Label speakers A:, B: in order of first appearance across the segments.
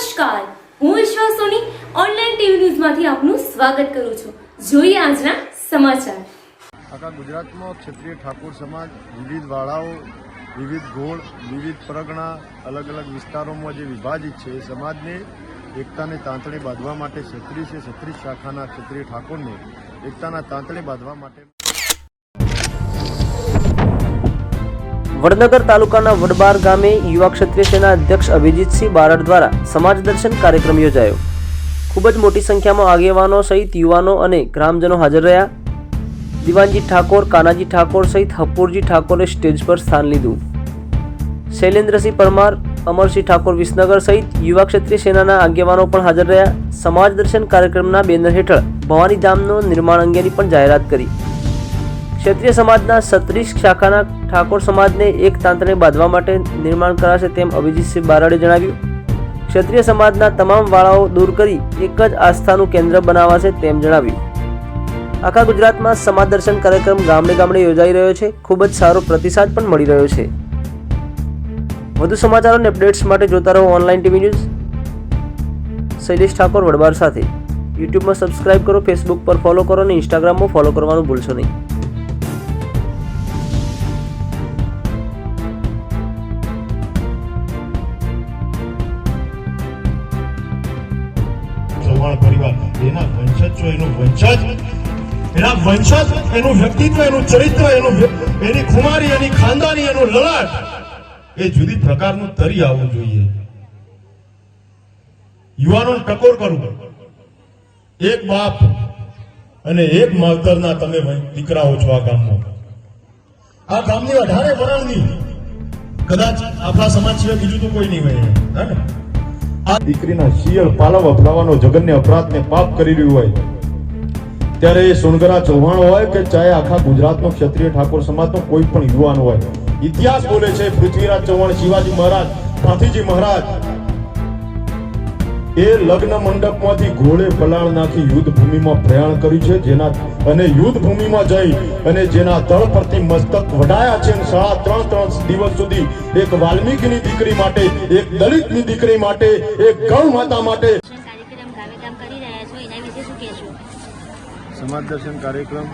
A: નમસ્કાર. હું ઈશ્વર સોની ઓનલાઈન ટીવી ન્યૂઝમાંથી આપનું સ્વાગત કરું છું. જોઈએ આજના સમાચાર.
B: આખા ગુજરાતમાં ક્ષત્રિય ઠાકોર સમાજ, વિવિધ વાળાઓ, વિવિધ ગોળ, વિવિધ પરગણા અલગ અલગ વિસ્તારોમાં જે વિભાજિત છે, એ સમાજને એકતાને તાંતણે બાંધવા માટે ક્ષત્રિય છે, ક્ષત્રિય શાખાના ક્ષત્રિય ઠાકોરને એકતાના તાંતણે બાંધવા માટે
C: વડનગર તાલુકાના વડબાર ગામે યુવા ક્ષત્રિય સેના અધ્યક્ષ અભિજીતસિંહ બારડ દ્વારા સમાજ દર્શન કાર્યક્રમ યોજાયો. ખૂબ જ મોટી સંખ્યામાં આગેવાનો સહિત યુવાનો અને ગ્રામજનો હાજર રહ્યા. દિવાનજી ઠાકોર, કાનાજી ઠાકોર સહિત હપુરજી ઠાકોરે સ્ટેજ પર સ્થાન લીધું. શૈલેન્દ્રસિંહ પરમાર, અમરસિંહ ઠાકોર વિસનગર સહિત યુવા ક્ષત્રિય સેનાના આગેવાનો પણ હાજર રહ્યા. સમાજ દર્શન કાર્યક્રમના બેનર હેઠળ ભવાની ધામનું નિર્માણ અંગેની પણ જાહેરાત કરી. ક્ષત્રિય સમાજના સત્રીસ શાખાના ઠાકોર સમાજને એક તાંત્રને બાંધવા માટે નિર્માણ કરાશે તેમ અભિજીતસિંહ બારડે જણાવ્યું. ક્ષત્રિય સમાજના તમામ વાળાઓ દૂર કરી એક જ આસ્થાનું કેન્દ્ર બનાવાશે તેમ જણાવ્યું. આખા ગુજરાતમાં સમાજ દર્શન કાર્યક્રમ ગામડે ગામડે યોજાઈ રહ્યો છે. ખૂબ જ સારો પ્રતિસાદ પણ મળી રહ્યો છે. વધુ સમાચારો અને અપડેટ્સ માટે જોતા રહો online TV news. Shailesh Thakor Vadbar સાથે. યુટ્યુબમાં સબસ્ક્રાઇબ કરો, ફેસબુક પર ફોલો કરો અને ઇન્સ્ટાગ્રામમાં ફોલો કરવાનું ભૂલશો નહીં.
D: ચૌહાણ પરિવાર. એના વંશજ છો એનું વંશજ, એના વંશજ, એનું વ્યક્તિત્વ, એનું ચરિત્ર, એનું એની ખુમારી, એની ખાનદાની, એનું લલાટ, એ જુદી પ્રકારનું તરી આવવું જોઈએ. યુવાનોને ટકોર કરવું. એક બાપ અને એક માવતરના તમે દીકરાઓ છો આ ગામમાં. આ ગામની અઢારે વરણની. કદાચ આપણા સમાજ સિવાય બીજું તો કોઈ નહીં હોય. હે ને? દીકરીના શિયળ પાલવ અપનાવવાનો જગન્ય અપરાધને પાપ કરી રહ્યું હોય. ત્યારે એ સોનગરા ચૌહાણ હોય કે ચાહે આખા ગુજરાતનો ક્ષત્રિય ઠાકોર સમાજનો કોઈ પણ યુવાન હોય. ઇતિહાસ બોલે છે પૃથ્વીરાજ ચૌહાણ શિવાજી મહારાજ, ગાંધીજી મહારાજ. એ લગ્ન મંડપમાંથી ઘોડે પલાળ નાખી યુદ્ધ ભૂમિમાં પ્રયાણ કર્યું છે જેના અને યુદ્ધ ભૂમિમાં જઈ અને જેના તળ પરથી મસ્તક વડાયા છે અને સાડા ત્રણ ત્રણ દિવસ સુધી એક વાલ્મીકીની દીકરી માટે એક દલિતની દીકરી માટે એક ગૌ માતા માટે.
E: કાર્યક્રમ ગામે ગામ કરી રહ્યા છો એના વિશે શું કહેશો?
B: સમાજ દર્શન કાર્યક્રમ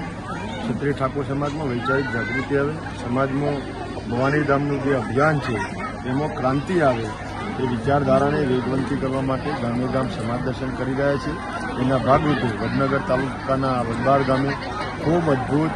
B: ક્ષત્રિય ઠાકોર સમાજમાં વૈચારિક જાગૃતિ આવે. સમાજમાં ભવાની ધામનું જે અભિયાન છે એમાં ક્રાંતિ આવે. એ વિચારધારાને વેગવંતી કરવા માટે ગામે ગામ સમાજ દર્શન કરી રહ્યા છે. એના ભાગરૂપે વડનગર તાલુકાના વડબાર ગામે ખૂબ અદ્ભુત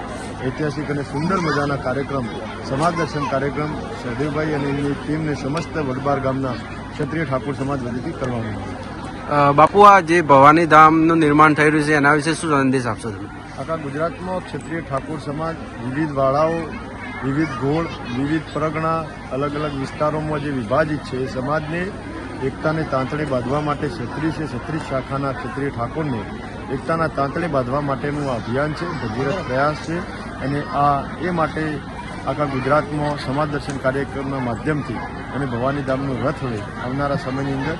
B: ઐતિહાસિક અને સુંદર મજાના કાર્યક્રમ સમાજ દર્શન કાર્યક્રમ સહદેવભાઈ અને એમની ટીમને સમસ્ત વડબાર ગામના ક્ષત્રિય ઠાકોર સમાજ વતીથી કરવામાં આવ્યું.
F: બાપુ આ જે ભવાની ધામનું નિર્માણ થઈ રહ્યું છે એના વિશે શું સંદેશ આપશો તમે?
B: આખા ગુજરાતમાં ક્ષત્રિય ઠાકોર સમાજ વિવિધ વાળાઓ વિવિધ ગોળ વિવિધ પરગણા અલગ અલગ વિસ્તારોમાં જે વિભાજિત છે, એ સમાજને એકતાને તાંતણે બાંધવા માટે ક્ષત્રિય છે, ક્ષત્રિય શાખાના ક્ષત્રિય ઠાકોરને એકતાના તાંતણે બાંધવા માટેનું આ અભિયાન છે, ભગીરથ પ્રયાસ છે. અને આ, એ માટે આખા ગુજરાતમાં સમાજ દર્શન કાર્યક્રમના માધ્યમથી અને ભવાની ધામનું રથ વડે આવનારા સમયની અંદર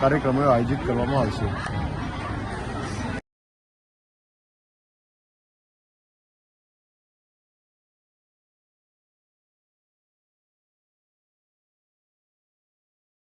B: કાર્યક્રમો આયોજિત કરવામાં આવશે.